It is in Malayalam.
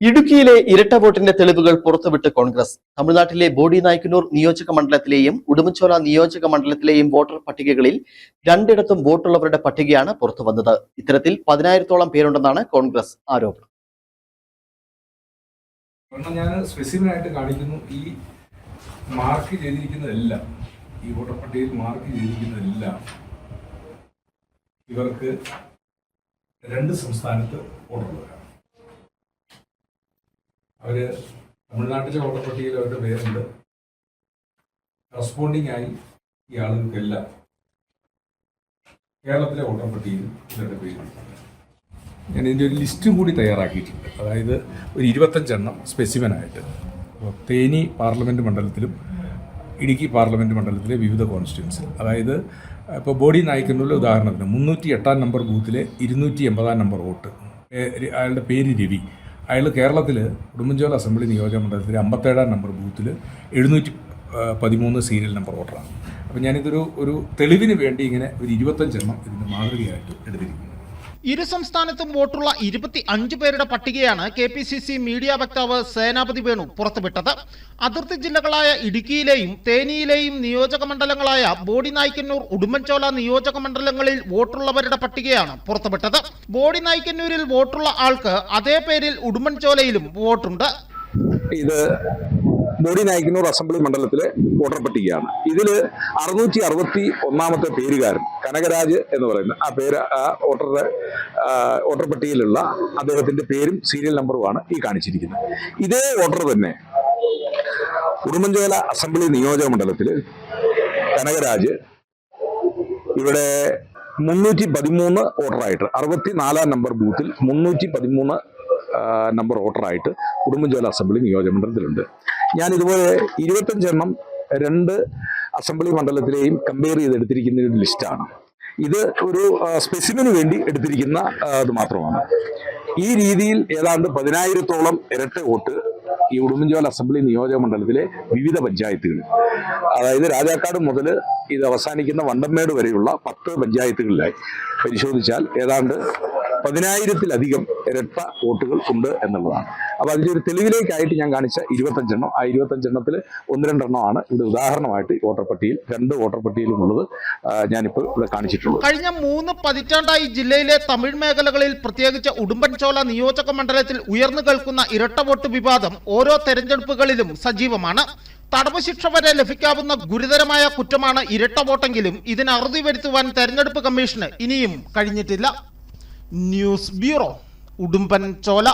ഇടുക്കിയിലെ ഇരട്ട വോട്ടിന്റെ തെളിവുകൾ പുറത്തുവിട്ട് കോൺഗ്രസ്. തമിഴ്നാട്ടിലെ ബോഡി നായ്ക്കന്നൂർ നിയോജക മണ്ഡലത്തിലെയും ഉടുമ്പൻചോല നിയോജക മണ്ഡലത്തിലെയും വോട്ടർ പട്ടികകളിൽ രണ്ടിടത്തും വോട്ടുള്ളവരുടെ പട്ടികയാണ് പുറത്തു പുറത്തുവന്നത് ഇത്തരത്തിൽ പതിനായിരത്തോളം പേരുണ്ടെന്നാണ് കോൺഗ്രസ് ആരോപണം. ഞാൻ കാണിക്കുന്നു ഈ മാർക്ക് ചെയ്തിരിക്കുന്നതെല്ലാം ഈ വോട്ടർ പട്ടികയിൽ മാർക്ക് ചെയ്തിരിക്കുന്നതെല്ലാം ഇവർക്ക് രണ്ട് സംസ്ഥാനത്ത് വോട്ടുള്ളവരാണ്. അവർ തമിഴ്നാട്ടിലെ വോട്ടർ അവരുടെ പേരുണ്ട്. കറസ്പോണ്ടിങ് ആയി ഈ ആളുകൾക്കെല്ലാം കേരളത്തിലെ വോട്ടർ പട്ടികയിൽ ഇവരുടെ പേരുണ്ട്. ഞാൻ ഇതിന്റെ ഒരു ലിസ്റ്റും കൂടി തയ്യാറാക്കിയിട്ടുണ്ട്. അതായത് ഒരു ഇരുപത്തഞ്ചെണ്ണം സ്പെസിഫിനായിട്ട് അപ്പോൾ തേനി പാർലമെന്റ് മണ്ഡലത്തിലും ഇടുക്കി പാർലമെന്റ് മണ്ഡലത്തിലെ വിവിധ കോൺസ്റ്റിറ്റ്യൻസിൽ അതായത് ഇപ്പോൾ ബോഡി നായിക്കുന്നതിലെ ഉദാഹരണത്തിന് മുന്നൂറ്റി എട്ടാം നമ്പർ ബൂത്തിലെ ഇരുന്നൂറ്റി എൺപതാം നമ്പർ വോട്ട് അയാളുടെ പേര് രവി. അയാൾ കേരളത്തിൽ ഉടുമ്പൻചോല അസംബ്ലി നിയോജക മണ്ഡലത്തിൽ അമ്പത്തേഴാം നമ്പർ ബൂത്തിൽ എഴുന്നൂറ്റി പതിമൂന്ന് സീരിയൽ നമ്പർ വോട്ടറാണ്. അപ്പോൾ ഞാനിതൊരു ഒരു തെളിവിന് വേണ്ടി ഇങ്ങനെ ഒരു ഇരുപത്തഞ്ചെണ്ണം ഇതിന്റെ മാതൃകയായിട്ട് എടുത്തിരിക്കുന്നു. ഇരു സംസ്ഥാനത്തും വോട്ടുള്ള ഇരുപത്തി അഞ്ച് പേരുടെ പട്ടികയാണ് K P C C media വക്താവ് സേനാപതി വേണു പുറത്തുവിട്ടത്. അതിർത്തി ജില്ലകളായ ഇടുക്കിയിലെയും തേനിയിലെയും നിയോജക മണ്ഡലങ്ങളായ ബോഡി നായ്ക്കന്നൂർ ഉടുമ്പൻചോല നിയോജക മണ്ഡലങ്ങളിൽ വോട്ടുള്ളവരുടെ പട്ടികയാണ് പുറത്തുവിട്ടത്. ബോഡി നായ്ക്കന്നൂരിൽ വോട്ടുള്ള ആൾക്ക് അതേ പേരിൽ ഉടുമ്പൻചോലയിലും വോട്ടുണ്ട്. ഇത് ബോഡി നായിക്കന്നൂർ അസംബ്ലി മണ്ഡലത്തിലെ വോട്ടർ പട്ടികയാണ് ഇതിൽ അറുന്നൂറ്റി അറുപത്തി ഒന്നാമത്തെ പേരുകാരൻ കനകരാജ് എന്ന് പറയുന്ന ആ പേര് ആ വോട്ടറുടെ വോട്ടർ പട്ടികയിലുള്ള അദ്ദേഹത്തിന്റെ പേരും സീരിയൽ നമ്പറുമാണ് ഈ കാണിച്ചിരിക്കുന്നത്. ഇതേ വോട്ടർ തന്നെ ഉടുമ്പൻചോല അസംബ്ലി നിയോജക മണ്ഡലത്തിൽ കനകരാജ് ഇവിടെ മുന്നൂറ്റി പതിമൂന്ന് വോട്ടറായിട്ട് അറുപത്തി നാലാം നമ്പർ ബൂത്തിൽ മുന്നൂറ്റി പതിമൂന്ന് നമ്പർ വോട്ടറായിട്ട് ഉടുമ്പൻചോല അസംബ്ലി നിയോജക മണ്ഡലത്തിലുണ്ട്. ഞാൻ ഇതുപോലെ ഇരുപത്തഞ്ചെണ്ണം രണ്ട് അസംബ്ലി മണ്ഡലത്തിലെയും കമ്പയർ ചെയ്തെടുത്തിരിക്കുന്ന ഒരു ലിസ്റ്റാണ് ഇത് ഒരു സ്പെസിഫിന് വേണ്ടി എടുത്തിരിക്കുന്ന അത് മാത്രമാണ്. ഈ രീതിയിൽ ഏതാണ്ട് പതിനായിരത്തോളം ഇരട്ട വോട്ട് ഈ ഉടുമ്പൻചോല അസംബ്ലി നിയോജക മണ്ഡലത്തിലെ വിവിധ പഞ്ചായത്തുകളിൽ അതായത് രാജാക്കാട് മുതൽ ഇത് അവസാനിക്കുന്ന വണ്ടമ്മേട് വരെയുള്ള പത്ത് പഞ്ചായത്തുകളിലായി പരിശോധിച്ചാൽ ഏതാണ്ട് പതിനായിരത്തിലധികം ഇരട്ട വോട്ടുകൾ ഉണ്ട് എന്നുള്ളതാണ്. അപ്പോൾ അതിന്റെ ഒരു തെളിവിലേക്കായിട്ട് ഞാൻ കാണിച്ച ഇരുപത്തഞ്ചെണ്ണം. ആ ഇരുപത്തഞ്ചെണ്ണത്തിൽ ഒന്ന് രണ്ടെണ്ണമാണ് ഇവിടെ ഉദാഹരണമായിട്ട് വോട്ടർ പട്ടികയിൽ രണ്ട് വോട്ടർ പട്ടികയിലുമുള്ളത് ഞാനിപ്പോൾ ഇവിടെ കാണിച്ചിട്ടുള്ളത്. കഴിഞ്ഞ മൂന്ന് പതിറ്റാണ്ടായി ജില്ലയിലെ തമിഴ് മേഖലകളിൽ പ്രത്യേകിച്ച് ഉടുമ്പൻചോല നിയോജക മണ്ഡലത്തിൽ ഉയർന്നു കേൾക്കുന്ന ഇരട്ട വോട്ട് വിവാദം ഓരോ തെരഞ്ഞെടുപ്പുകളിലും സജീവമാണ്. തടവ് ശിക്ഷ വരെ ലഭിക്കാവുന്ന ഗുരുതരമായ കുറ്റമാണ് ഇരട്ട വോട്ടെങ്കിലും ഇതിന് അറുതി വരുത്തുവാൻ തെരഞ്ഞെടുപ്പ് കമ്മീഷന് ഇനിയും കഴിഞ്ഞിട്ടില്ല. News bureau. ഉടുമ്പൻചോല